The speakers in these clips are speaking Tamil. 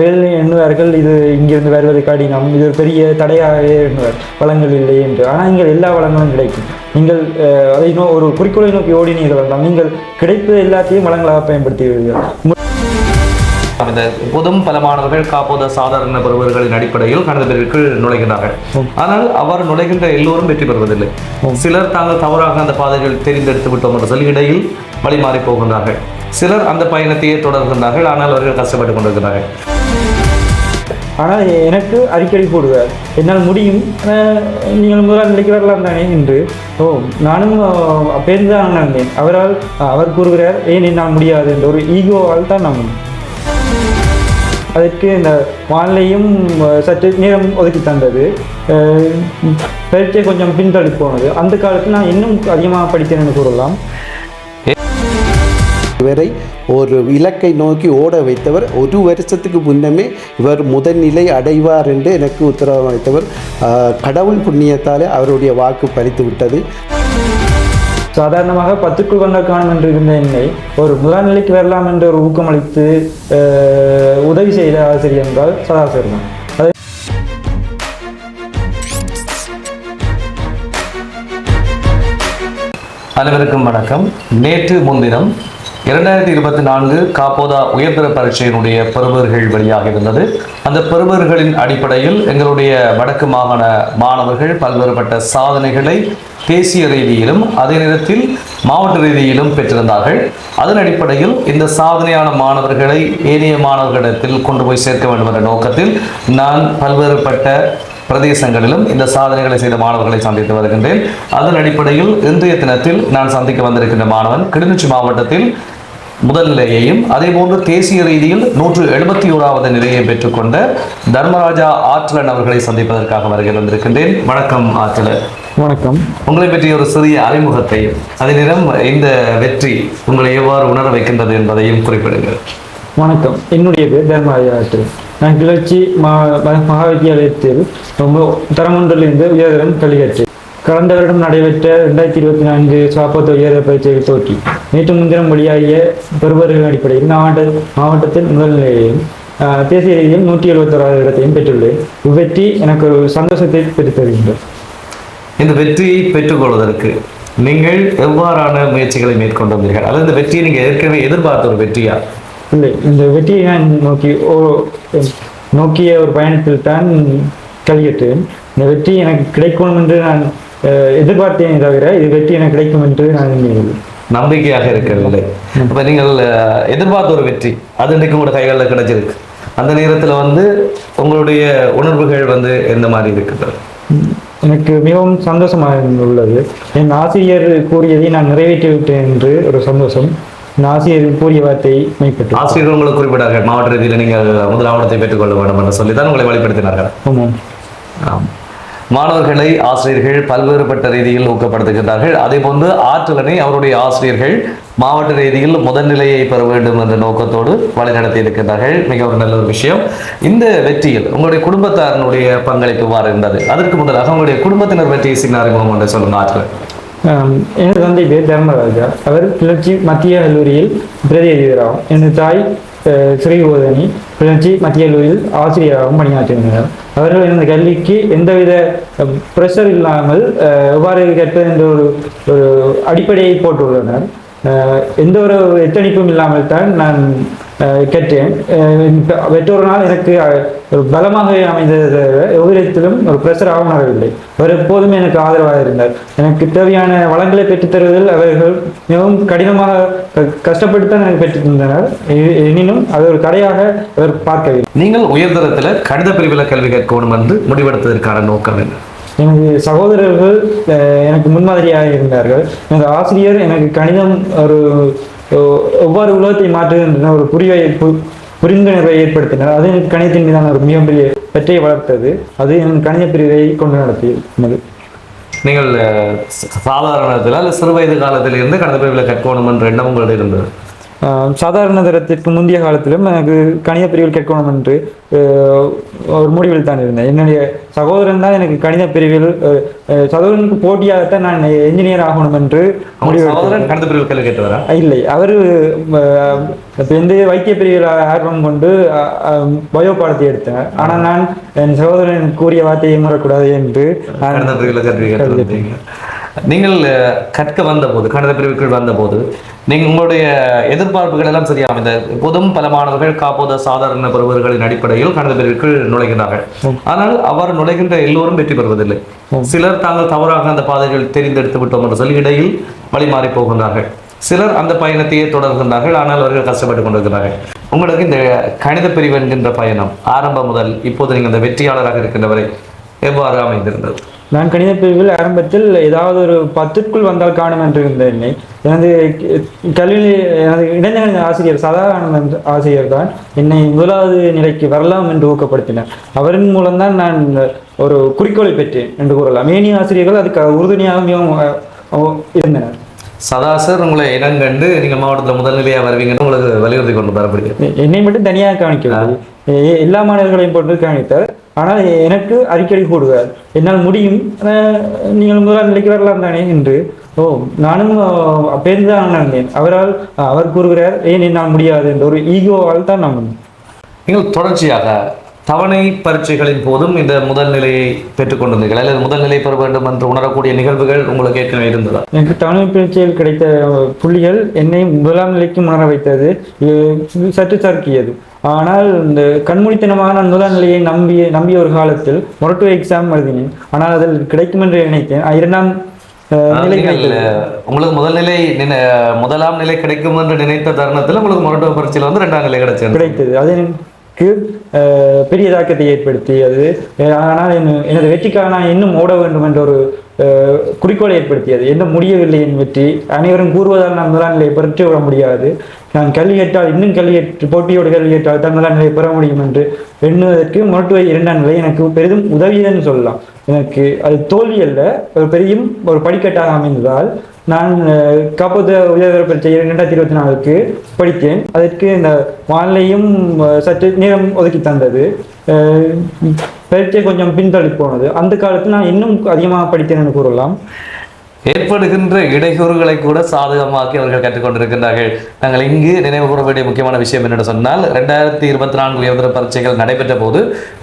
வேலை எண்ணுவார்கள் இது இங்கிருந்து வருவது கடினம் இது ஒரு பெரிய தடையாகவே எண்ணுவார். வளங்கள் இல்லை என்று. ஆனால் இங்கே எல்லா வளங்களும் கிடைக்கும். நீங்கள் அதை நோ ஒரு குறிக்கோளை நோக்கி ஓடினீர்கள் என்றால் நீங்கள் கிடைப்பது எல்லாத்தையும் வளங்களாக பயன்படுத்துவீர்கள். இந்த புதும் பல மாணவர்கள் காப்போத சாதாரண பருவர்களின் அடிப்படையில் கடந்த பிரிவுக்குள் நுழைகின்றார்கள். ஆனால் அவர் நுழைகின்ற எல்லோரும் வெற்றி பெறுவதில்லை. சிலர் தாங்கள் தவறாக அந்த பாதைகள் தெரிந்தெடுத்து விட்டோம் என்று சொல்லி இடையில் வழிமாறி போகின்றார்கள். சிலர் அந்த பயணத்தையே தொடர்கின்றார்கள். ஆனால் அவர்கள் கஷ்டப்பட்டு கொண்டிருக்கிறார்கள் ஆனால் எனக்கு அடிக்கடி போடுவார் என்னால் முடியும். நீங்கள் முதலாக நிலைக்கு வரலாம் தானே என்று. ஓ நானும் பேருந்து தான் நடந்தேன் அவரால் அவர் கூறுகிறார் ஏன் என்னால் முடியாது? என்ற. ஒரு ஈகோவால் தான் நான் அதற்கு இந்த வானிலையும் சற்று நேரம் ஒதுக்கி தந்தது. அஹ், பரீட்சை கொஞ்சம் பின்தள்ளி போனது. அந்த காலத்தில் நான் இன்னும் அதிகமாக படித்தேன் கூறலாம். இவரை ஒரு இலக்கை நோக்கி ஓட வைத்தவர் ஒரு வருஷத்துக்கு முன்னமே இவர் முதல்நிலை அடைவார் என்று எனக்கு உத்தரவாதம் அளித்தவர். கடவுள் புண்ணியத்தால் அவருடைய வாக்கு பறித்து விட்டது. சாதாரணமாக பத்துக்குள் வந்த காணும் என்று இருந்த என்னை ஒரு முதல் நிலைக்கு வரலாம் என்று ஒரு ஊக்கமளித்து உதவி செய்த ஆசிரியர் என்றால் சதாசிவம் தான் அனைவருக்கும் வணக்கம். நேற்று முன்தினம் இரண்டாயிரத்தி இருபத்தி நான்கு காப்போதா உயர்தர பரீட்சையினுடைய பெறுபர்கள் வெளியாக இருந்தது. அந்த பெறுபர்களின் அடிப்படையில் எங்களுடைய வடக்கு மாகாண மாணவர்கள் பல்வேறுபட்ட சாதனைகளை தேசிய ரீதியிலும் அதே நேரத்தில் மாவட்ட ரீதியிலும் பெற்றிருந்தார்கள். அதன் அடிப்படையில் இந்த சாதனையான மாணவர்களை ஏனைய மாணவர்களிடத்தில் கொண்டு போய் சேர்க்க வேண்டும் என்ற நோக்கத்தில் நான் பல்வேறுபட்ட பிரதேசங்களிலும் இந்த சாதனைகளை செய்த மாணவர்களை சந்தித்து வருகின்றேன். அதன் அடிப்படையில் இன்றைய தினத்தில் நான் சந்திக்க வந்திருக்கின்ற மாணவன் கிளிநொச்சி மாவட்டத்தில் முதல் நிலையையும் அதே போன்று தேசிய ரீதியில் நூற்று எழுபத்தி ஓராவது நிலையை பெற்றுக்கொண்ட தர்மராஜா ஆற்றலன் அவர்களை சந்திப்பதற்காக வருகை வந்திருக்கின்றேன் வணக்கம் ஆற்றலன். வணக்கம். உங்களை பற்றிய ஒரு சிறிய அறிமுகத்தையும் அதே நேரம் இந்த வெற்றி உங்களை எவ்வாறு உணர வைக்கின்றது என்பதையும் குறிப்பிடுங்கள். வணக்கம். என்னுடைய பேர் தர்மராஜாற்று நான் கிளர்ச்சி மகா வித்தியாலயத்தில் ரொம்ப தரமொன்றிலிருந்து உயர்தரம் கல்வி கடந்த வருடம் நடைபெற்ற ரெண்டாயிரத்தி இருபத்தி நான்கு சாப்பத்த உயர்தர பரீட்சையில் தோற்றி. நேற்று முன்தினம் வெளியாகிய பெறுபவர்களின் அடிப்படையில் மாவட்ட மாவட்டத்தில் முதல் நிலையையும் ஆஹ், தேசிய ரீதியில் நூற்றி எழுபத்தோராவது இடத்தையும் பெற்றுள்ளேன். இவ்வெற்றி எனக்கு ஒரு சந்தோஷத்தை பெற்றுத் தருகின்றது இந்த வெற்றியை பெற்றுக்கொள்வதற்கு நீங்கள் எவ்வாறான முயற்சிகளை மேற்கொண்டு வந்தீர்கள்? அல்லது இந்த வெற்றியை நீங்கள் ஏற்கனவே எதிர்பார்த்த ஒரு வெற்றியா? இல்லை இந்த வெற்றியை நான் நோக்கி ஓ நோக்கிய ஒரு பயணத்தில் தான் கல்வியற்றேன் இந்த வெற்றி எனக்கு கிடைக்கும் என்று நான் எதிர்பார்த்தேனே தவிர இது வெற்றி எனக்கு கிடைக்கும் என்று நான் நம்பிக்கையாக இருக்கவில்லை அப்ப நீங்கள் எதிர்பார்த்த ஒரு வெற்றி அது இன்றைக்கு உங்களோட கைகளில் கிடைச்சிருக்கு. அந்த நேரத்துல வந்து உங்களுடைய உணர்வுகள் வந்து எந்த மாதிரி இருக்குது எனக்கு மிகவும் சந்தோஷமாக உள்ளது. என் ஆசிரியர் கூறியதை நான் நிறைவேற்றி விட்டேன் என்று ஒரு சந்தோஷம். ஆசிரியர் கூறிய வார்த்தை மெய்ப்பட்டு ஆசிரியர்கள் உங்களுக்கு குறிப்பிட்டார்கள் மாவட்ட ரீதியில் நீங்கள் முதலாவணத்தை பெற்றுக்கொள்ள வேண்டும் என்று சொல்லி தான் உங்களை வழிபடுத்தினார்கள் ஆமாம். ஆம். மாணவர்களை ஆசிரியர்கள் பல்வேறுபட்ட ரீதியில் ஊக்கப்படுத்துகின்றார்கள். அதே போன்று ஆற்றலனை அவருடைய ஆசிரியர்கள் மாவட்ட ரீதியில் முதல்நிலையை பெற வேண்டும் என்ற நோக்கத்தோடு வழிநடத்தி இருக்கின்றார்கள். மிக ஒரு நல்ல ஒரு விஷயம். இந்த வெற்றியில் உங்களுடைய குடும்பத்தாரனுடைய பங்களிப்பு இருந்தது? அதற்கு முதலாக உங்களுடைய குடும்பத்தினர் வெற்றியை சின்ன அறிமுகம் என்று சொல்லும் ஆற்றல். எனது தந்தை பேர் தர்மராஜா அவர் கிளர்ச்சி மத்திய கல்லூரியில் பிரதி அதிபராகும் எனது தாய் ஸ்ரீபோதனி கிளர்ச்சி மத்திய கல்லூரியில் ஆசிரியராகவும் பணியாற்றுகின்றனர் அவர்கள் இந்த கல்விக்கு எந்தவித ப்ரெஷர் இல்லாமல் எவ்வாறு கற்பது என்ற ஒரு ஒரு அடிப்படையை போட்டுள்ளனர் எந்த ஒரு எத்தனிப்பும் இல்லாமல் தான் நான் அஹ், இப்ப பெற்றோர்களால் எனக்கு பலமாக அமைந்தது. தவிர எவ்விதத்திலும் ஒரு பிரஷராக உணரவில்லை அவர் எப்போதுமே எனக்கு ஆதரவாக இருந்தார். எனக்கு தேவையான வளங்களை பெற்றுத் தருவதில் அவர்கள் மிகவும் கடினமாக கஷ்டப்பட்டு தான் எனக்கு பெற்றுத் தந்தனர். எனினும் அது ஒரு தடையாக அவர் பார்க்கவில்லை. நீங்கள் உயர்தரத்தில் கணித பிரிவில் கல்வி கற்கணும் என்று முடிவெடுத்ததற்கான நோக்கம் என்ன? எனது சகோதரர்கள் எனக்கு முன்மாதிரியாக இருந்தார்கள். எனது ஆசிரியர் எனக்கு கணிதம் ஒரு ஒவ்வொரு உலகத்தை மாற்றுகின்றன ஒரு புரிவை பு- புரிந்துணர்வை ஏற்படுத்தினார் அது எனக்கு கணிதத்தின் மீதான ஒரு மிகப்பெரிய பற்றை வளர்த்தது. அது எனக்கு கணித பிரிவை கொண்டு நடத்தியது. நீங்கள் சாதாரணத்தில் அல்ல சிறு வயது காலத்திலிருந்து கணித பிரிவில் கற்கணும் என்ற எண்ணம் உங்களிடம் இருந்தது? சாதாரண தரத்திற்கு முந்தைய காலத்திலும் எனக்கு கணித பிரிவில் கேட்கணும் என்று ஒரு முடிவில் தான் இருந்தேன். என்னுடைய சகோதரன் தான் எனக்கு கணித பிரிவில் சகோதரனுக்கு போட்டியாகத்தான் நான் என்ஜினியர் ஆகணும் என்று முடிவு இல்லை. அவர் வந்து வைத்திய பிரிவில் ஆர்வம் கொண்டு பயோ பாடத்தை எடுத்தேன் ஆனால் நான் என் சகோதரன் கூறிய வார்த்தையை முறக்கூடாது என்று நீங்கள் கற்க வந்த போது கணித பிரிவுக்குள் வந்த போது நீங்க உங்களுடைய எதிர்பார்ப்புகள் எல்லாம் சரியா அமைந்த பொதும் பல மாணவர்கள் காப்போத சாதாரண பருவர்களின் அடிப்படையில் கணித பிரிவுக்குள் நுழைகிறார்கள். ஆனால் அவர் நுழைகின்ற எல்லோரும் வெற்றி பெறுவதில்லை. சிலர் தாங்கள் தவறாக அந்த பாதைகள் தெரிந்தெடுத்து விட்டோம் என்று சொல்லி இடையில் வழி மாறி போகின்றார்கள். சிலர் அந்த பயணத்தையே தொடர்கின்றார்கள். ஆனால் அவர்கள் கஷ்டப்பட்டு கொண்டிருக்கிறார்கள். உங்களுக்கு இந்த கணித பிரிவு என்கின்ற பயணம் ஆரம்பம் முதல் இப்போது நீங்கள் இந்த வெற்றியாளராக இருக்கின்றவரை எவ்வாறு அமைந்திருந்தது? நான் கணித பிரிவில் ஆரம்பத்தில் ஏதாவது ஒரு பத்துக்குள் வந்தால் காணும் என்று இருந்த என்னை எனது கல்வி எனது இளைஞர் ஆசிரியர் சதானந்த ஆசிரியர் தான் என்னை முதலாவது நிலைக்கு வரலாம் என்று ஊக்கப்படுத்தினார். அவரின் மூலம்தான் நான் ஒரு குறிக்கோளை பெற்றேன் என்று கூறலாம். ஏனைய ஆசிரியர்கள் அதுக்கு உறுதுணையாகவும் இருந்தனர். இருந்தனர் சதாசர் உங்களை இனங்கண்டு நீங்க மாவட்டத்தில் முதல்நிலையா வருவீங்கன்னு உங்களுக்கு வலியுறுத்தி கொண்டு வரப்படுகிறது என்னை மட்டும் தனியாக கவனிக்கவில்லை எ- எல்லா மாணவர்களையும் போட்டு கவனித்தார் ஆனால் எனக்கு அடிக்கடி கூடுவார் என்னால் முடியும். நீங்கள் முதலாம் நிலைக்கு வரலாம் தானே? என்று. ஓ நானும் பேருந்து தான் உணர்ந்தேன் அவரால் அவர் கூறுகிறார் ஏன் என்னால் முடியாது? என்ற ஒரு ஈகோவால் தான் நான் நீங்கள் தொடர்ச்சியாக தவணை பரீட்சைகளின் போதும் இந்த முதல் நிலையை பெற்றுக்கொண்டிருந்தீர்கள் அல்லது முதல் நிலை பெற வேண்டும் என்று உணரக்கூடிய நிகழ்வுகள் உங்களுக்கு ஏற்கனவே இருந்ததா? எனக்கு தமிழ் பரீட்சையில் கிடைத்த புள்ளிகள் என்னை முதலாம் நிலைக்கு உணர வைத்தது சற்று சறுக்கியது ஆனால் இந்த கண்மூடித்தனமாக நான் முதலாம் நிலையை நம்பிய நம்பிய ஒரு காலத்தில் மொரட்டு எக்ஸாம் எழுதினேன். ஆனால் அதில் கிடைக்கும் என்று நினைத்தேன். இரண்டாம் உங்களுக்கு முதல் நிலை முதலாம் நிலை கிடைக்கும் என்று நினைத்த தருணத்தில் உங்களுக்கு மொரட்டோ பரீட்சையில் வந்து ரெண்டாம் நிலை கிடைச்சது கிடைத்தது. அது பெரிய தாக்கத்தை ஏற்படுத்தியது ஆனால் என்ன எனது வெற்றிக்காக நான் இன்னும் ஓட வேண்டும் என்ற ஒரு குறிக்கோளை ஏற்படுத்தியது. என்ன முடியவில்லை என் வெற்றி. அனைவரும் கூறுவதால் நான் முதலாம் நிலையை பெற்று விட முடியாது. நான் கல்வி கேட்டால் இன்னும் கல்வி கேட்டு போட்டியோடு கல்வி கேட்டால் தான் முதலாம் நிலையை பெற முடியும் என்று எண்ணுவதற்கு முரட்டுவை இரண்டாம் நிலை எனக்கு பெரிதும் உதவியதுன்னு சொல்லலாம். எனக்கு அது தோல்வி அல்ல ஒரு பெரியும் ஒரு படிக்கட்டாக அமைந்ததால். நான் அஹ், காப்போத உயர்தர பரீட்சை இரண்டாயிரத்தி இருபத்தி நாலுக்கு படித்தேன். அதற்கு இந்த வானிலையும் சற்று நேரம் ஒதுக்கி தந்தது. பயிற்சியை பரீட்சை கொஞ்சம் பின்தள்ளி போனது. அந்த காலத்தில் நான் இன்னும் அதிகமாக படித்தேன் என்று கூறலாம். ஏற்படுகின்ற இடையூறுகளை கூட சாதகமாக்கி அவர்கள் கற்றுக்கொண்டிருக்கின்றார்கள் நாங்கள் இங்கு நினைவு கூற வேண்டிய முக்கியமான விஷயம் என்னென்னு சொன்னால் ரெண்டாயிரத்தி இருபத்தி நான்கு உயர்தர பரீட்சைகள் நடைபெற்ற போது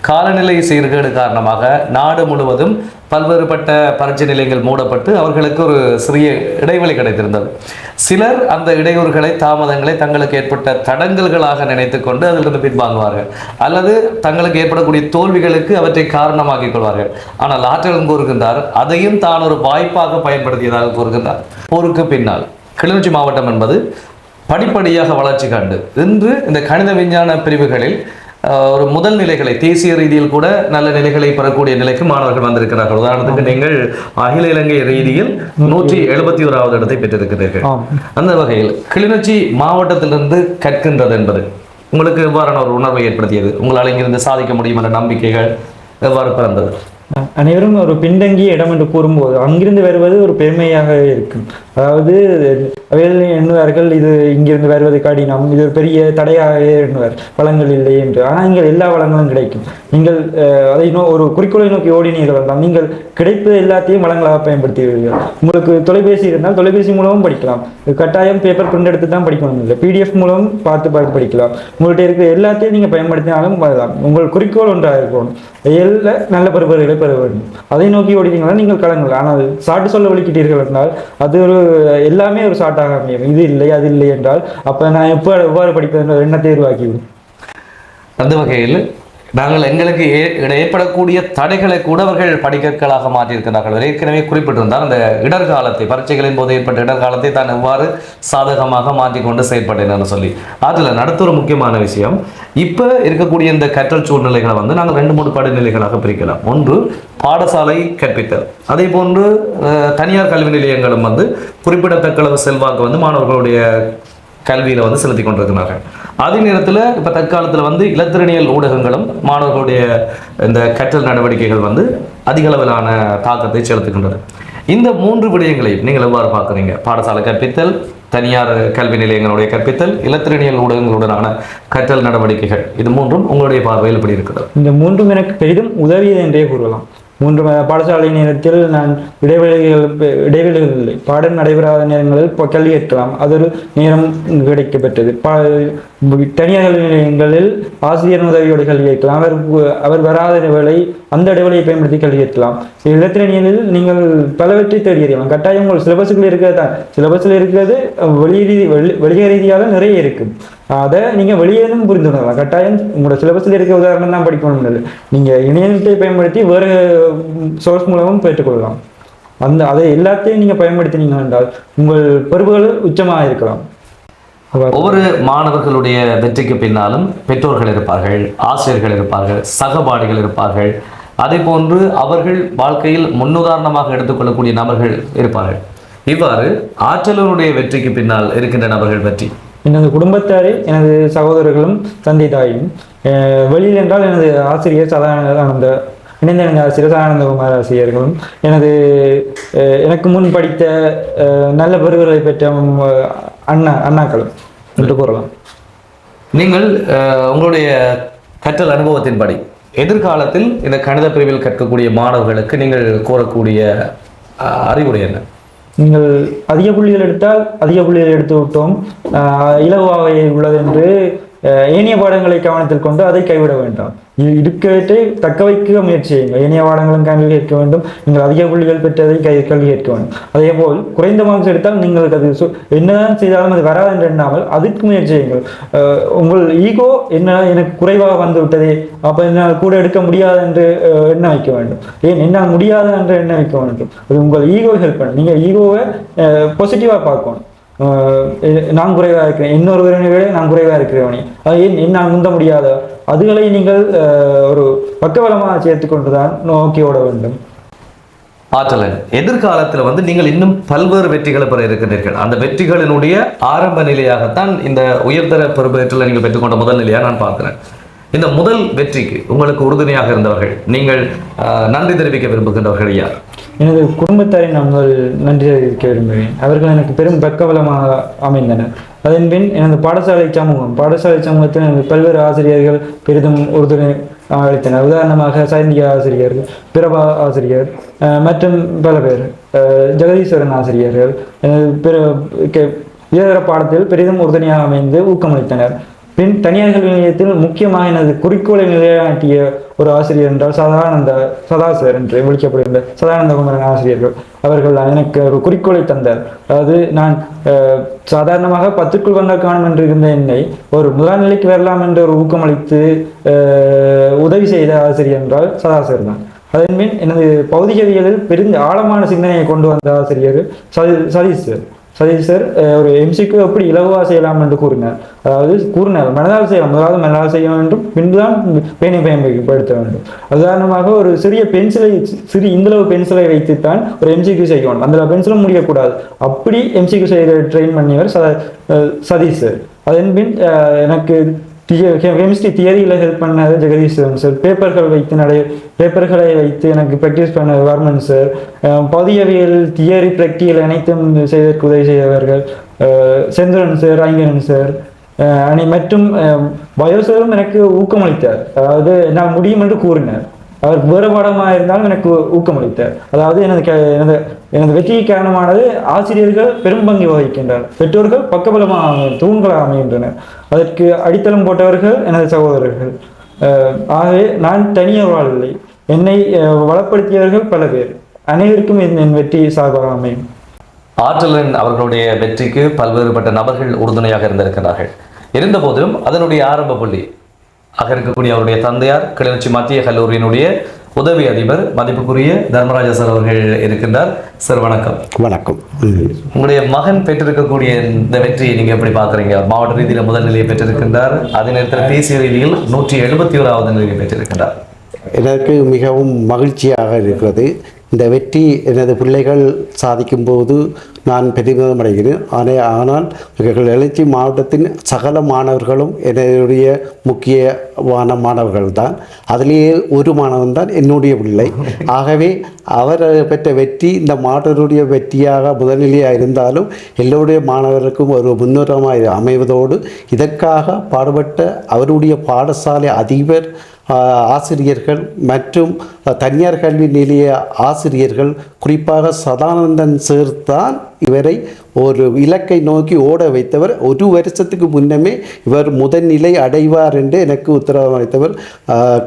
காலநிலை சீர்கேடு காரணமாக நாடு முழுவதும் பல்வேறுபட்ட பரீட்சை நிலையங்கள் மூடப்பட்டு அவர்களுக்கு ஒரு சிறிய இடைவெளி கிடைத்திருந்தது. சிலர் அந்த இடையூறுகளை தாமதங்களை தங்களுக்கு ஏற்பட்ட தடங்கல்களாக நினைத்து கொண்டு அதிலிருந்து பின்வாங்குவார்கள். அல்லது தங்களுக்கு ஏற்படக்கூடிய தோல்விகளுக்கு அவற்றை காரணமாக்கிக் கொள்வார்கள். ஆனால் ஆற்றலும் கூறுகின்றார் அதையும் தான் ஒரு வாய்ப்பாக பயன்படுத்தியதாக கூறுகின்றார். போருக்கு பின்னால் கிளிநொச்சி மாவட்டம் என்பது படிப்படியாக வளர்ச்சி கண்டு இன்று இந்த கணித விஞ்ஞான பிரிவுகளில் ஒரு முதல் நிலைகளை தேசிய ரீதியில் கூட நல்ல நிலைகளை பெறக்கூடிய நிலைக்கு மாணவர்கள் வந்திருக்கிறார்கள். உதாரணத்துக்கு நீங்கள் அகில இலங்கை ரீதியில் நூற்றி எழுபத்தி ஓராவது இடத்தை பெற்றிருக்கிறீர்கள். அந்த வகையில் கிளிநொச்சி மாவட்டத்திலிருந்து கற்கின்றது என்பது உங்களுக்கு எவ்வாறான ஒரு உணர்வை ஏற்படுத்தியது? உங்களால் இங்கிருந்து சாதிக்க முடியும் என்ற நம்பிக்கைகள் எவ்வாறு பிறந்தது? அனைவரும் ஒரு பின்தங்கிய இடம் என்று கூறும்போது அங்கிருந்து வருவது ஒரு பெருமையாக இருக்கும். அதாவது வேலை எண்ணுவார்கள் இது இங்கிருந்து வருவது கடினம் இது ஒரு பெரிய தடையாக எண்ணுவார். வளங்கள் இல்லை என்று. ஆனால் இங்கே எல்லா வளங்களும் கிடைக்கும். நீங்கள் அதை நோ ஒரு குறிக்கோளை நோக்கி ஓடினீர்கள் என்றால் நீங்கள் கிடைப்பது எல்லாத்தையும் வளங்களாக பயன்படுத்துவீர்கள் உங்களுக்கு தொலைபேசி இருந்தால் தொலைபேசி மூலமும் படிக்கலாம். கட்டாயம் பேப்பர் பிரிண்ட் எடுத்து தான் படிக்கணும். இல்லை பிடிஎஃப் மூலம் பார்த்து பார்த்து படிக்கலாம். உங்கள்கிட்ட இருக்கிற எல்லாத்தையும் நீங்கள் பயன்படுத்தினாலும் வரலாம். உங்கள் குறிக்கோள் ஒன்றாக இருக்கணும். எல்லா நல்ல பருவர்களை பெற வேண்டும். அதை நோக்கி ஓடினீங்கன்னா நீங்கள் கலங்கள் ஆனால் சாட்டு சொல்ல வலிக்கிட்டீர்கள் என்றால் அது ஒரு எல்லாமே ஒரு ஷார்ட்டாக அமையும். இது இல்லை அது இல்லை என்றால் அப்போ நான் எப்போ எவ்வாறு படிப்பது என்ற எண்ணத்தை உருவாக்கிவிடும். அந்த வகையில் நாங்கள் எங்களுக்கு ஏ- ஏற்படக்கூடிய தடைகளை கூட அவர்கள் படிக்கற்களாக மாற்றியிருக்கிறார்கள். ஏற்கனவே குறிப்பிட்டிருந்தார் அந்த இடர்காலத்தை பரீட்சைகளின் போது ஏற்பட்ட இடர்காலத்தை தான் எவ்வாறு சாதகமாக மாற்றிக்கொண்டு செயல்பட்டேன் சொல்லி. அதில் நடத்த ஒரு முக்கியமான விஷயம் இப்போ இருக்கக்கூடிய இந்த கற்றல் சூழ்நிலைகளை வந்து நாங்கள் ரெண்டு மூணு படிநிலைகளாக பிரிக்கலாம். ஒன்று பாடசாலை கற்பித்தல். அதே போன்று தனியார் கல்வி நிலையங்களும் வந்து குறிப்பிடத்தக்க அளவு செல்வாக்கு வந்து மாணவர்களுடைய கல்வியில் வந்து செலுத்தி கொண்டிருக்கிறார்கள். அதே நேரத்தில் இப்போ தற்காலத்தில் வந்து இலத்திரனியல் ஊடகங்களும் மாணவர்களுடைய இந்த கற்றல் நடவடிக்கைகள் வந்து அதிக அளவிலான தாக்கத்தை செலுத்துகின்றன. இந்த மூன்று விடயங்களையும் நீங்கள் எவ்வாறு பார்க்குறீங்க? பாடசாலை கற்பித்தல் தனியார் கல்வி நிலையங்களுடைய கற்பித்தல் இலத்திரனியல் ஊடகங்களுடனான கற்றல் நடவடிக்கைகள். இது மூன்றும் உங்களுடைய பார்வையில் எப்படி இருக்கிறது? இந்த மூன்றும் எனக்கு பெரிதும் உதவியது என்றே கூறலாம். மூன்று பாடசாலை நேரத்தில் நான் இடைவெளிகள் இடைவெளிகள் இல்லை. பாடம் நடைபெறாத நேரங்களில் இப்போ கல்வி கற்கலாம் அது ஒரு நேரம் கிடைக்கப்பெற்றது. பா தனியார் நிலையங்களில் ஆசிரியர் உதவியோடு கல்வி கேட்கலாம் அவர் அவர் வராத வேளை அந்த இடைவெளியை பயன்படுத்தி கல்வி கேட்கலாம் இலத்திரனியலில் நீங்கள் பலவற்றை தேடியறியலாம் கட்டாயம் உங்கள் சிலபஸுக்குள்ள இருக்கிறது? தான் சிலபஸில் இருக்கிறது அஹ், வெளி ரீதி வெளிய ரீதியாக நிறைய இருக்கும். அதை நீங்கள் வெளியேனும் புரிந்து கொள்ளலாம். கட்டாயம் உங்களோட சிலபஸில் இருக்க உதாரணம் தான் படிக்கணும் இல்லை நீங்கள் இணையத்தை பயன்படுத்தி வேறு சோர்ஸ் மூலமும் பெற்றுக்கொள்ளலாம் அந்த அதை எல்லாத்தையும் நீங்கள் பயன்படுத்தினீங்க என்றால் உங்கள் பொறுப்புகள் உச்சமாக இருக்கலாம். ஒவ்வொரு மாணவர்களுடைய வெற்றிக்கு பின்னாலும் பெற்றோர்கள் இருப்பார்கள் ஆசிரியர்கள் இருப்பார்கள் சகபாடிகள் இருப்பார்கள். அதே போன்று அவர்கள் வாழ்க்கையில் முன்னுதாரணமாக எடுத்துக்கொள்ளக்கூடிய நபர்கள் இருப்பார்கள். இவ்வாறு ஆற்றலனுடைய வெற்றிக்கு பின்னால் இருக்கின்ற நபர்கள் பற்றி. எனது குடும்பத்தாரில் எனது சகோதரர்களும் தந்தை தாயும் வெளியில் என்றால் எனது ஆசிரியர் சதானந்த இணைந்த எனது ஆசிரியர் சதானந்தகுமார் ஆசிரியர்களும் எனது எனக்கு முன் படித்த நல்ல பெறுவர்களை பெற்ற அண்ணா அண்ணாக்களும் என்று கூறலாம் நீங்கள் உங்களுடைய கற்றல் அனுபவத்தின்படி எதிர்காலத்தில் இந்த கணித பிரிவில் கற்கக்கூடிய மாணவர்களுக்கு நீங்கள் கூறக்கூடிய அறிவுரை என்ன? நீங்கள் அதிக புள்ளிகள் எடுத்தால் அதிக புள்ளிகள் எடுத்து விட்டோம். ஆஹ் இலகுவாக உள்ளது என்று ஆஹ் ஏனைய பாடங்களை கவனத்தில் கொண்டு அதை கைவிட வேண்டாம். இ- தக்க வைக்க முயற்சி செய்யுங்கள். இணைய பாடங்களும் கல்வி கேட்க வேண்டும். நீங்கள் அதிக புள்ளிகள் பெற்றதை கை கல்வி கேட்க வேண்டும். அதே போல் குறைந்த மார்க்ஸ் எடுத்தால் நீங்கள் அது சு- என்னதான் செய்தாலும் அது வராது என்று எண்ணாமல் அதுக்கு முயற்சி செய்யுங்கள். உங்கள் ஈகோ என்ன எனக்கு குறைவாக வந்து விட்டதே அப்போ என்னால் கூட எடுக்க முடியாது என்று எண்ண வைக்க வேண்டும். ஏன் என்னால் முடியாது என்று எண்ண வைக்க வேண்டும். அது உங்கள் ஈகோ ஹெல்ப் பண்ணும். நீங்கள் ஈகோவை பாசிட்டிவாக பார்க்கணும். நான் குறைவாக இருக்கிறேன். இன்னொருவரை விட நான் குறைவாக இருக்கிறவனே அது ஏன் என்னால் முந்த முடியாத? அதுகளை நீங்கள் ஒரு பக்கபலமாக சேர்த்து கொண்டு தான் நோக்கி ஓட வேண்டும். ஆற்றலன் எதிர்காலத்தில் வந்து நீங்கள் இன்னும் பல்வேறு வெற்றிகளை பெற இருக்கின்றீர்கள். அந்த வெற்றிகளினுடைய ஆரம்ப நிலையாகத்தான் இந்த உயர்தர பெறுபேற்றில் நீங்கள் பெற்றுக்கொண்ட முதல் நிலையாக நான் பார்க்கிறேன். இந்த முதல் வெற்றிக்கு உங்களுக்கு உறுதுணையாக இருந்தவர்கள் நீங்கள் நன்றி தெரிவிக்க விரும்புகின்றவர்கள் யார்? எனது குடும்பத்தாரை நான் முதல் நன்றி அறிவிக்க விரும்புகிறேன். அவர்கள் எனக்கு பெரும் பக்கபலமாக அமைந்தனர். அதன் பின் எனது பாடசாலை சமூகம் பாடசாலை சமூகத்தில் எனது பல்வேறு ஆசிரியர்கள் பெரிதும் உறுதுணை அளித்தனர். உதாரணமாக சைந்திய ஆசிரியர் பிரபா ஆசிரியர் மற்றும் பல பேர் ஜெகதீஸ்வரன் ஆசிரியர்கள் எனது பிற கே- இதர பாடத்தில் பெரிதும் உறுதுணையாக அமைந்து ஊக்கமளித்தனர். பின் தனியார் கல்வி நிலையத்தில் முக்கியமாக எனது குறிக்கோளை நிலைநாட்டிய ஒரு ஆசிரியர் என்றால் சதானந்த சதாசர் என்று முழிக்கப்படுகிறது சதானந்த குமரன் ஆசிரியர்கள். அவர்கள் எனக்கு ஒரு குறிக்கோளை தந்தார். அதாவது நான் சாதாரணமாக பத்துக்குள் வந்தால் காணும் என்று இருந்த என்னை ஒரு முதலாம் நிலைக்கு வரலாம் என்று ஒரு ஊக்கமளித்து உதவி செய்த ஆசிரியர் என்றால் சதாசர் தான். அதன் பின் எனது பௌதிகவியலில் பெருந்த ஆழமான சிந்தனையை கொண்டு வந்த ஆசிரியர் சதி சதீஷ் சரி சதீஷ் சார் ஒரு எம்சிக்கு எப்படி இலகுவா செய்யலாம் என்று கூறினார். அதாவது கூறினார் மனதால் செய்யலாம் முதலாவது மனதால் செய்ய வேண்டும் பின்புதான் பேனை பயன்படுத்த வேண்டும். உதாரணமாக ஒரு சிறிய பென்சிலை சிறு இந்தளவு பென்சிலை வைத்துத்தான் ஒரு எம்சிக்கு செய்ய வேண்டும். அந்த பென்சிலும் முடியக்கூடாது. அப்படி எம்சிக்கு செய்கிற ட்ரெயின் பண்ணியவர் ச சதீஷ் சார். அதன் பின் எனக்கு கெமிஸ்ட்ரி தியரியில் ஹெல்ப் பண்ணது ஜெகதீஸ்வரன் சார் பேப்பர்கள் வைத்து நடை பேப்பர்களை வைத்து எனக்கு ப்ராக்டிஸ் பண்ண வர்மன் சார் பதியவியல் தியரி ப்ராக்டிகல் அனைத்தும் செய்வதற்கு உதவி செய்தவர்கள் செந்திரன் சார் ஐங்கரன் சார் அணி மற்றும் வயோசரும் சாரும் எனக்கு ஊக்கமளித்தார். அதாவது நான் முடியும் என்று கூறினார். அவர் வேறுபாடமாக இருந்தாலும் எனக்கு ஊக்கமளித்தார் அதாவது எனது க- எனது எனது வெற்றிக்கு காரணமானது ஆசிரியர்கள் பெரும் பங்கு வகிக்கின்றனர் பெற்றோர்கள் பக்கபலமாக அமை- தூண்களாக அமைகின்றனர். அதற்கு அடித்தளம் போட்டவர்கள் எனது சகோதரர்கள். ஆகவே நான் தனியாக வாழவில்லை. என்னை வளப்படுத்தியவர்கள் பல பேர். அனைவருக்கும் என் என் வெற்றி சார்பாக அமையும். ஆற்றலன் அவர்களுடைய வெற்றிக்கு பல்வேறுபட்ட நபர்கள் உறுதுணையாக இருந்திருக்கிறார்கள் இருந்த போதிலும் அதனுடைய ஆரம்ப புள்ளி ஆக இருக்கக்கூடிய அவருடைய தந்தையார் கிளிநொச்சி மத்திய கல்லூரியினுடைய உதவி அதிபர் மதிப்புக்குரிய தர்மராஜா சார் அவர்கள் இருக்கின்றார். சார் வணக்கம். வணக்கம். உங்களுடைய மகன் பெற்றிருக்கக்கூடிய இந்த வெற்றியை நீங்க எப்படி பாக்குறீங்க மாவட்ட ரீதியில முதல் நிலையை பெற்றிருக்கின்றார். அதே நேரத்தில் தேசிய ரீதியில் நூற்றி எழுபத்தி ஓராவது நிலையை பெற்றிருக்கின்றார். எனக்கு மிகவும் மகிழ்ச்சியாக இருக்கிறது. இந்த வெற்றி எனது பிள்ளைகள் சாதிக்கும் போது நான் பெருமிதம் அடைகிறேன் ஆனால் ஆனால் எழுச்சி மாவட்டத்தின் சகல மாணவர்களும் என்னுடைய முக்கியமான மாணவர்கள் தான் அதிலேயே ஒரு மாணவன் தான் என்னுடைய பிள்ளை. ஆகவே அவர் பெற்ற வெற்றி இந்த மாவட்டத்துடைய வெற்றியாக முதல்நிலையாக இருந்தாலும் எல்லோருடைய மாணவருக்கும் ஒரு முன்னுரமாக அமைவதோடு இதற்காக பாடுபட்ட அவருடைய பாடசாலை அதிபர் ஆசிரியர்கள் மற்றும் தனியார் கல்வி நிலைய ஆசிரியர்கள் குறிப்பாக சதானந்தன் சேர் தான் இவரை ஒரு இலக்கை நோக்கி ஓட வைத்தவர். ஒரு வருஷத்துக்கு முன்னமே இவர் முதல்நிலை அடைவார் என்று எனக்கு உத்தரவாதம். அளித்தவர்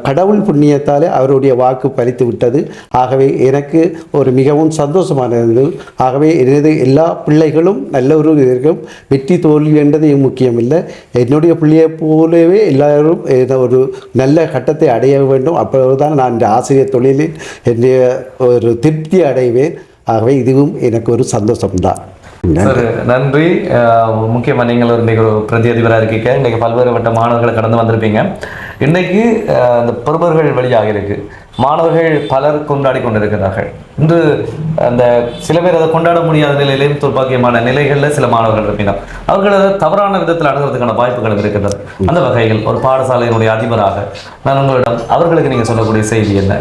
கடவுள் புண்ணியத்தாலே அவருடைய வாக்கு பறித்து விட்டது. ஆகவே எனக்கு ஒரு மிகவும் சந்தோஷமானது. ஆகவே எனது எல்லா பிள்ளைகளும் நல்ல ஒரு இருக்கும் வெற்றி தோல்வி என்றது முக்கியமில்லை. என்னுடைய பிள்ளையை போலவே எல்லாரும் ஏதோ ஒரு நல்ல கட்டத்தை அடைய வேண்டும். அப்போதுதான் நான் இந்த ஆசிரியர் தொழிலில் என்னுடைய ஒரு திருப்தி அடைவேன். ஆகவே இதுவும் எனக்கு ஒரு சந்தோஷம்தான். நன்றி. முக்கியமாக நீங்கள் ஒரு இன்னைக்கு ஒரு பிரதி அதிபராக இருக்கீங்க. இன்னைக்கு பல்வேறு வட்ட மாணவர்களை கடந்து வந்திருப்பீங்க. இன்றைக்கு அந்த இந்த வழியாக வெளியாக மாணவர்கள் பலர் கொண்டாடி கொண்டிருக்கிறார்கள். இன்று அந்த சில பேர் அதை கொண்டாட முடியாத நிலையிலேயும் துர்பாக்கியமான நிலைகளில் சில மாணவர்கள் இருப்பினர் அவர்கள் அதை தவறான விதத்தில் அணுகிறதுக்கான வாய்ப்புகள் இருக்கின்றது அந்த வகையில் ஒரு பாடசாலையினுடைய அதிபராக நான் உங்களிடம் அவர்களுக்கு நீங்கள் சொல்லக்கூடிய செய்தி என்ன?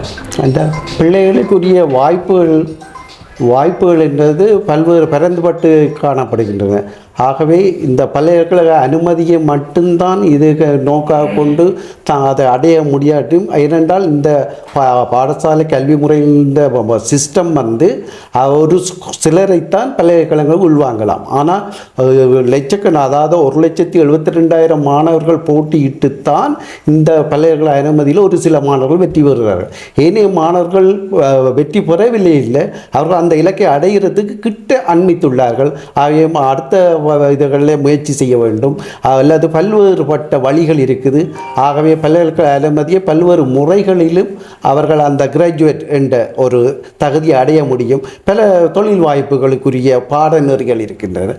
அந்த பிள்ளைகளுக்குரிய வாய்ப்புகள் வாய்ப்புகள் என்பது பல்வேறு பரந்துபட்டு காணப்படுகின்றன. ஆகவே இந்த பல்கலைக்கழக அனுமதியை மட்டும்தான் இது நோக்காக கொண்டு தான் அதை அடைய முடியாட்டும் ஏனென்றால் இந்த பா- பாடசாலை கல்வி முறையில் இந்த சிஸ்டம் வந்து ஒரு சிலரைத்தான் பல்கலைக்கழகங்கள் உள்வாங்கலாம். ஆனால் அஹ், லட்சக்கண அதாவது ஒரு லட்சத்தி எழுபத்தி ரெண்டாயிரம் மாணவர்கள் போட்டியிட்டுத்தான் இந்த பல்கலைக்கழக அனுமதியில் ஒரு சில மாணவர்கள் வெற்றி பெறுகிறார்கள். ஏனைய மாணவர்கள் வெற்றி பெறவில்லை இல்லை அவர்கள் அந்த இலக்கை அடைகிறதுக்கு கிட்ட அண்மித்துள்ளார்கள் ஆகிய அடுத்த இதுகளில் முயற்சி செய்ய வேண்டும். அல்லது பல்வேறுபட்ட வழிகள் இருக்குது. ஆகவே பல்கலைக்கழக அனுமதியை பல்வேறு முறைகளிலும் அவர்கள் அந்த கிராஜுவேட் என்ற ஒரு தகுதியை அடைய முடியும். பல தொழில் வாய்ப்புகளுக்குரிய பாடநெறிகள் இருக்கின்றன.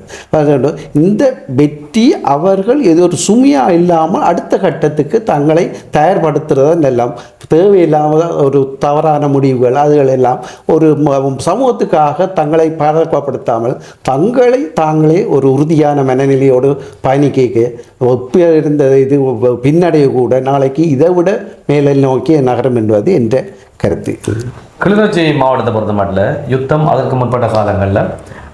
இந்த வெற்றி அவர்கள் ஏதோ ஒரு சுமையாக இல்லாமல் அடுத்த கட்டத்துக்கு தங்களை தயார்படுத்துறதன் எல்லாம். தேவையில்லாமல் ஒரு தவறான முடிவுகள் அதுகள் எல்லாம் ஒரு சமூகத்துக்காக தங்களை பழக்கப்படுத்தாமல் தங்களை தாங்களே ஒரு உறுதியான மனநிலையோடு பயணிக்க ஒப்ப இருந்த இது பின்னடைய கூட நாளைக்கு இதை விட மேலே நோக்கிய நகரம் என்பது என்ற கருத்து. கிளிநொச்சி மாவட்டத்தை பொறுத்த மட்டும் யுத்தம் அதற்கு முற்பட்ட காலங்களில்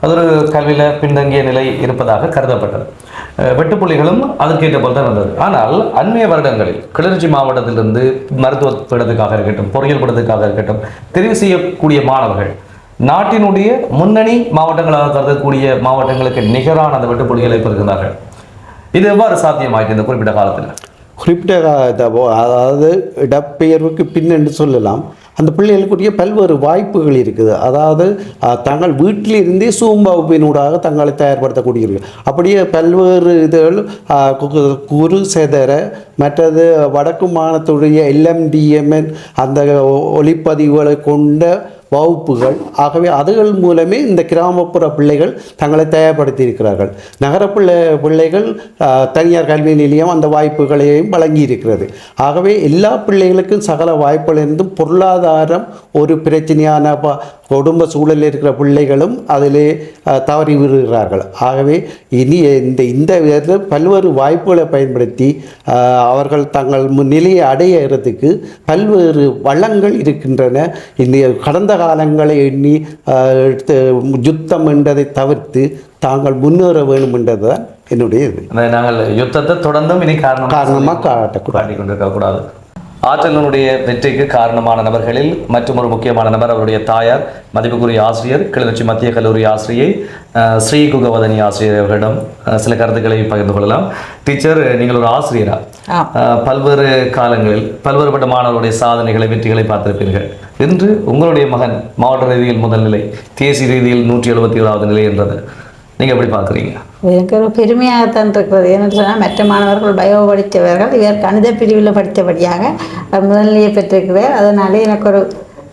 அது ஒரு கல்வியில் பின்தங்கிய நிலை இருப்பதாக கருதப்பட்டது. வெட்டுப்புள்ளிகளும் அதற்கேற்ற போல் தான் இருந்தது. ஆனால் அண்மைய வருடங்களில் கிளர்ச்சி மாவட்டத்திலிருந்து மருத்துவ பீடத்துக்காக இருக்கட்டும் பொறியியல் பீடத்துக்காக இருக்கட்டும் தெரிவு செய்யக்கூடிய மாணவர்கள் நாட்டினுடைய முன்னணி மாவட்டங்களாக கருதக்கூடிய மாவட்டங்களுக்கு நிகரான அந்த வெட்டுப்புள்ளிகளை பெறுகிறார்கள் இது எவ்வாறு சாத்தியமாயிட்டு இந்த குறிப்பிட்ட காலத்தில்? குறிப்பிட்ட கா- அதாவது இடப்பெயர்வுக்கு பின் என்று சொல்லலாம். அந்த பிள்ளைகளுக்குரிய பல்வேறு வாய்ப்புகள் இருக்குது. அதாவது தங்கள் வீட்டிலிருந்தே சூம் வகுப்பினூடாக தங்களை தயார்படுத்தக்கூடியவர்கள். அப்படியே பல்வேறு இதுகள் குரு செதற மற்றது வடக்கு மாநிலத்துடைய எல்எம்டிஎம்என் அந்த ஒ- ஒளிப்பதிவுகளை கொண்ட வகுப்புகள். ஆகவே அதுகள் மூலமே இந்த கிராமப்புற பிள்ளைகள் தங்களை தயார்படுத்தி இருக்கிறார்கள் நகர பிள்ளை பிள்ளைகள் தனியார் கல்வி நிலையம் அந்த வாய்ப்புகளையும் வழங்கி இருக்கிறது ஆகவே எல்லா பிள்ளைகளுக்கும் சகல வாய்ப்புகளிலிருந்தும் பொருளாதாரம் ஒரு பிரச்சனையான ப- குடும்ப சூழலில் இருக்கிற பிள்ளைகளும் அதிலே தவறி விடுகிறார்கள். ஆகவே இனி இந்த இந்த விதத்தில் பல்வேறு வாய்ப்புகளை பயன்படுத்தி அவர்கள் தங்கள் நிலையை அடையிறதுக்கு பல்வேறு வளங்கள் இருக்கின்றன. இந்த கடந்த காலங்களை எண்ணி யுத்தம் என்றதை தவிர்த்து தாங்கள் முன்னேற வேண்டும் என்றதுதான் என்னுடைய இது. நாங்கள் யுத்தத்தை தொடர்ந்தும் இனி காரணம் காரணமாக காட்டக்கூடாது. காட்டிக் கொண்டிருக்க கூடாது ஆற்றலினுடைய வெற்றிக்கு காரணமான நபர்களில் மற்றும் ஒரு முக்கியமான நபர் அவருடைய தாயார் மதிப்புக்குரிய ஆசிரியர் கிளிநொச்சி மத்திய கல்லூரி ஆசிரியை ஸ்ரீ குகவதனி ஆசிரியர் அவர்களிடம் சில கருத்துக்களை பகிர்ந்து கொள்ளலாம். டீச்சர் நீங்கள் ஒரு ஆசிரியரா? பல்வேறு காலங்களில் பல்வேறுபட்ட மாணவர்களுடைய சாதனைகளை வெற்றிகளை பார்த்திருப்பீர்கள். இன்று உங்களுடைய மகன் மாவட்ட ரீதியில் முதல் நிலை தேசிய ரீதியில் நூற்றி எழுபத்தி ஏழாவது நிலை என்றது. நீங்க எப்படி பார்க்குறீங்க? எனக்கு ஒரு பெருமையாகத்தான் இருக்கிறது ஏன்னு சொன்னால் மற்ற மாணவர்கள் பயோ படித்தவர்கள் இவர் கணித பிரிவில் படித்தபடியாக முதல்நிலையை பெற்றிருக்கிறார். அதனாலே எனக்கு ஒரு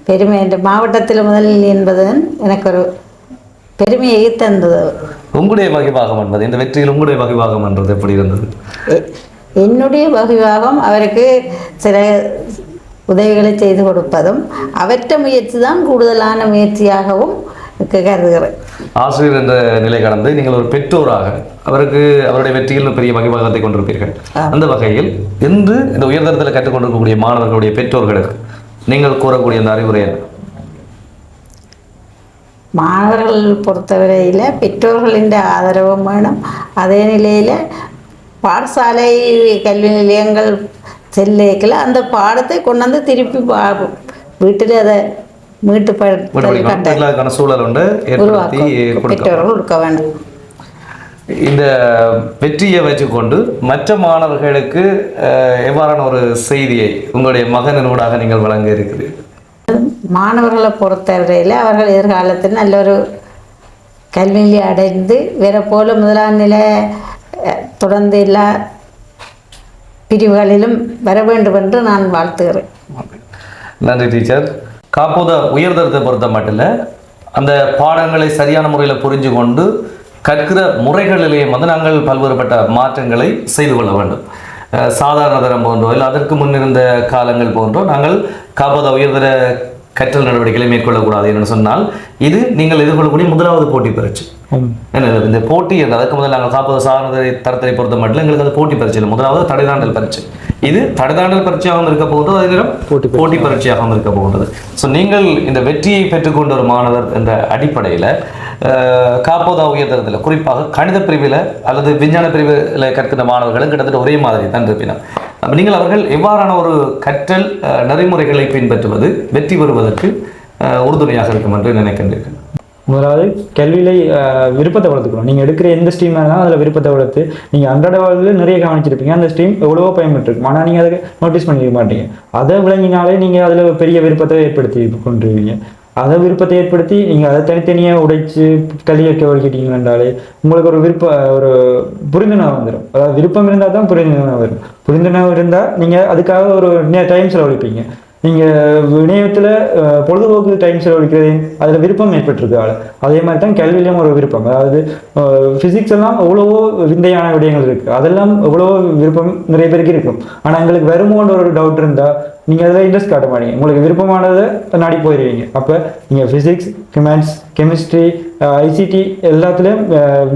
பெருமை. இந்த மாவட்டத்தில் முதல்நிலை என்பது எனக்கு ஒரு பெருமையை தந்தது. உங்களுடைய வகைபாகம் என்பது இந்த வெற்றியில் உங்களுடைய வகைபாகம் என்றது எப்படி இருந்தது? என்னுடைய வகுவாகம் அவருக்கு சில உதவிகளை செய்து கொடுப்பதும் அவற்ற முயற்சி தான் கூடுதலான முயற்சியாகவும் கருதுகிறேன். ஆசிரியர் என்ற நிலை கடந்து நீங்கள் ஒரு பெற்றோராக அவருக்கு அவருடைய வெற்றியில் பெரிய மகிழ்வாகத்தை கொண்டிருப்பீர்கள். அந்த வகையில் இன்று இந்த உயர்தரத்தில் கற்றுக்கொண்டிருக்கக்கூடிய மாணவர்களுடைய பெற்றோர்களுக்கு நீங்கள் கூறக்கூடிய அந்த அறிவுரை என்ன? மாணவர்கள் பொறுத்தவரையில் பெற்றோர்களின் ஆதரவும் வேணும். அதே நிலையில் பாடசாலை கல்வி நிலையங்கள் செல்லைக்கில் அந்த பாடத்தை கொண்டு வந்து திருப்பி வீட்டில் அதை வீட்டில் அதுக்கான சூழல் உண்டு ஏற்படுத்தி பெற்றோர்கள் கொடுக்க வேண்டும் இந்த வெற்றியை வச்சுக்கொண்டு மற்ற மாணவர்களுக்கு எவ்வாறான ஒரு செய்தியை உங்களுடைய மகனினூடாக நீங்கள் வழங்க இருக்கிறீர்கள் மாணவர்களை பொறுத்தவரையில் அவர்கள் எதிர்காலத்தில் நல்ல ஒரு கல்வியை அடைந்து வேற போல முதலாம் நிலை தொடர்ந்து எல்லா பிரிவுகளிலும் வர வேண்டும் என்று நான் வாழ்த்துகிறேன் நன்றி டீச்சர் காப்போத உயர்தரத்தை பொறுத்த மட்டும் அந்த பாடங்களை சரியான முறையில் புரிஞ்சு கொண்டு கற்கிற முறைகளிலேயும் வந்து நாங்கள் பல்வேறுபட்ட மாற்றங்களை செய்து கொள்ள வேண்டும். சாதாரண தரம் போன்றோ இல்லை அதற்கு முன் இருந்த காலங்கள் போன்றோ நாங்கள் காப்போத உயர்தர கற்றல் நடவடிக்கைகளை மேற்கொள்ளக்கூடாது என்று சொன்னால் இது நீங்கள் எதிர்கொள்ளக்கூடிய முதலாவது போட்டி இது? இந்த போட்டி என்ற அதுக்கு முதல்ல நாங்கள் காப்பது சார்ந்த தரத்தை பொறுத்த மட்டும் எங்களுக்கு அது போட்டி பரீட்சை இல்லை முதலாவது தடைதாண்டல் பரீட்சை இது தடைதாண்டல் பரீட்சையாகவும் இருக்க போகிறது அதே நேரம் போட்டி. போட்டி பரீட்சையாகவும் இருக்க போகின்றது ஸோ நீங்கள் இந்த வெற்றியை பெற்றுக்கொண்ட ஒரு மாணவர் என்ற அடிப்படையில் காப்போதா உயர்தரத்தில் குறிப்பாக கணித பிரிவில் அல்லது விஞ்ஞான பிரிவில் கற்கின்ற மாணவர்களும் கிட்டத்தட்ட ஒரே மாதிரி தான் இருப்பினர் அப்ப நீங்கள் அவர்கள் எவ்வாறான ஒரு கற்றல் நெறிமுறைகளை பின்பற்றுவது வெற்றி பெறுவதற்கு உறுதுணையாக இருக்கும் என்று நினைக்கின்றீர்கள்? முதலாவது கல்வியிலே விருப்பத்தை வளர்த்துக்கணும். நீங்கள் எடுக்கிற எந்த ஸ்ட்ரீம் இருந்தாலும் அதில் விருப்பத்தை வளர்த்து நீங்கள் அன்றாட வாழ்வில் நிறைய கவனிச்சிருப்பீங்க. அந்த ஸ்ட்ரீம் எவ்வளவோ பயன்பட்டுருக்கும் ஆனால் நீங்கள் அதை நோட்டீஸ் பண்ணிக்க மாட்டீங்க. அதை விளங்கினாலே நீங்கள் அதில் பெரிய விருப்பத்தை ஏற்படுத்தி கொண்டுருவீங்க. அதை விருப்பத்தை ஏற்படுத்தி நீங்கள் அதை தனித்தனியாக உடைச்சு கல்வி கற்க வழிக்கிட்டீங்கன்னாலே உங்களுக்கு ஒரு விருப்ப ஒரு புரிந்துணர்வு வந்துடும் அதாவது விருப்பம் இருந்தால் தான் புரிந்துணர்வு வரும். புரிந்துணர்வு இருந்தால் நீங்கள் அதுக்காக ஒரு டைம் செலவழிப்பீங்க. நீங்கள் இணையத்தில் பொழுதுபோக்கு டைம் செலவழிக்கிறது அதில் விருப்பம் ஏற்பட்டிருக்கு ஆள். அதே மாதிரி தான் கல்வியிலும் ஒரு விருப்பம். அதாவது ஃபிசிக்ஸ் எல்லாம் எவ்வளவோ விந்தையான விடயங்கள் இருக்குது அதெல்லாம் எவ்வளவோ விருப்பம் நிறைய பேருக்கு இருக்கும். ஆனால் எங்களுக்கு வருமோன்ற ஒரு டவுட் இருந்தால் நீங்கள் அதில் இன்ட்ரெஸ்ட் காட்ட மாட்டீங்க. உங்களுக்கு விருப்பமானதை நாடி போயிடுவீங்க அப்போ நீங்கள் ஃபிசிக்ஸ் மேத்ஸ் கெமிஸ்ட்ரி ஐசிடி எல்லாத்துலேயும்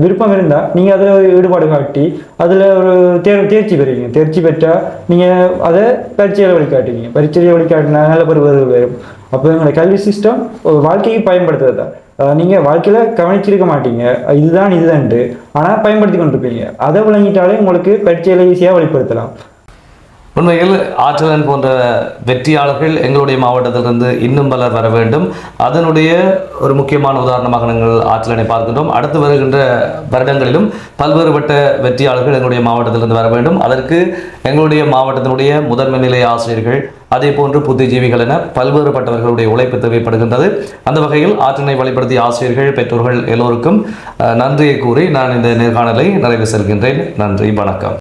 விருப்பம் இருந்தால் நீங்கள் அதில் ஒரு ஈடுபாடு காட்டி அதில் ஒரு தேர் தேர்ச்சி பெறுவீங்க. தேர்ச்சி பெற்றால் நீங்கள் அதை பரீட்சையில் வழிகாட்டுவீங்க. பரீட்சையில் வழிகாட்டினா நல்ல பருவங்கள் வரும். அப்போ எங்களோட கல்வி சிஸ்டம் வாழ்க்கைக்கு பயன்படுத்துறது? தான் நீங்கள் வாழ்க்கையில் கவனிச்சிருக்க மாட்டீங்க. இதுதான் இதுதான்ட்டு ஆனால் பயன்படுத்தி கொண்டிருப்பீங்க. அதை விளங்கிட்டாலே உங்களுக்கு பரீட்சையில் ஈஸியாக வெளிப்படுத்தலாம் உண்மையில் ஆற்றலன் போன்ற வெற்றியாளர்கள் எங்களுடைய மாவட்டத்திலிருந்து இன்னும் பலர் வர வேண்டும். அதனுடைய ஒரு முக்கியமான உதாரணமாக நாங்கள் ஆற்றலனை பார்க்கின்றோம். அடுத்து வருகின்ற வருடங்களிலும் பல்வேறுபட்ட வெற்றியாளர்கள் எங்களுடைய மாவட்டத்திலிருந்து வர வேண்டும். அதற்கு எங்களுடைய மாவட்டத்தினுடைய முதன்மை நிலை ஆசிரியர்கள் அதே போன்று புத்திஜீவிகள் என பல்வேறுபட்டவர்களுடைய உழைப்பு தேவைப்படுகின்றது. அந்த வகையில் ஆற்றினை வழிபடுத்திய ஆசிரியர்கள் பெற்றோர்கள் எல்லோருக்கும் நன்றியை கூறி நான் இந்த நேர்காணலை நிறைவு செல்கின்றேன் நன்றி வணக்கம்.